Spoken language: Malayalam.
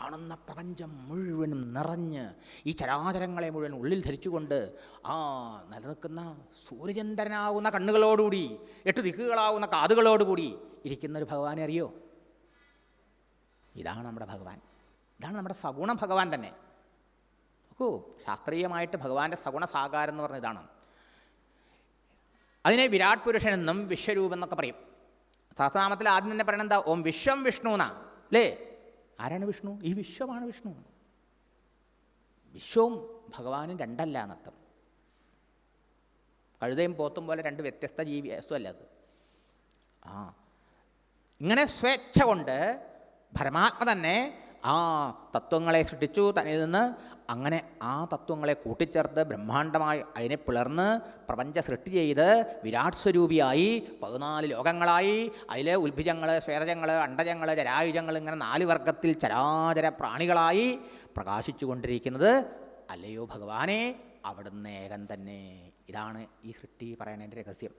കാണുന്ന പ്രപഞ്ചം മുഴുവനും നിറഞ്ഞ് ഈ ചരാചരങ്ങളെ മുഴുവൻ ഉള്ളിൽ ധരിച്ചുകൊണ്ട് ആ നിലനിൽക്കുന്ന സൂര്യചന്ദ്രനാകുന്ന കണ്ണുകളോടുകൂടി എട്ട് ദിക്കുകളാവുന്ന കാതുകളോടുകൂടി ഇരിക്കുന്ന ഒരു ഭഗവാനെ അറിയോ? ഇതാണ് നമ്മുടെ ഭഗവാൻ. ഇതാണ് നമ്മുടെ സഗുണ ഭഗവാൻ തന്നെ. നോക്കൂ ശാസ്ത്രീയമായിട്ട് ഭഗവാന്റെ സഗുണ സാകാരം എന്ന് പറഞ്ഞ ഇതാണ്. അതിനെ വിരാട് പുരുഷൻ എന്നും വിശ്വരൂപം എന്നൊക്കെ പറയും. സഹസ്രനാമത്തിൽ ആദ്യം തന്നെ പറയണെന്താ ഓം വിശ്വം വിഷ്ണു എന്നാ അല്ലേ? ആരാണ് വിഷ്ണു? ഈ വിശ്വമാണ് വിഷ്ണു. വിശ്വവും ഭഗവാനും രണ്ടല്ല എന്നർത്ഥം. കഴുതയും പോത്തും പോലെ രണ്ട് വ്യത്യസ്ത ജീവി വസ്തുവല്ല അത്. ആ. ഇങ്ങനെ സ്വേച്ഛ കൊണ്ട് പരമാത്മ തന്നെ ആ തത്വങ്ങളെ സൃഷ്ടിച്ചു. തന്നിൽ നിന്ന് അങ്ങനെ ആ തത്വങ്ങളെ കൂട്ടിച്ചേർത്ത് ബ്രഹ്മാണ്ടമായി അതിനെ പിളർന്ന് പ്രപഞ്ച സൃഷ്ടി ചെയ്ത് വിരാട് സ്വരൂപിയായി പതിനാല് ലോകങ്ങളായി. അതിലെ ഉത്ഭിജങ്ങൾ സ്വേതജങ്ങൾ അണ്ടജങ്ങൾ ജരായുജങ്ങൾ ഇങ്ങനെ നാല് വർഗത്തിൽ ചരാചര പ്രാണികളായി പ്രകാശിച്ചു കൊണ്ടിരിക്കുന്നത്. അല്ലയോ ഭഗവാനെ അവിടുന്ന് ഏകൻ തന്നെ. ഇതാണ് ഈ സൃഷ്ടി പറയണതിന്റെ രഹസ്യം.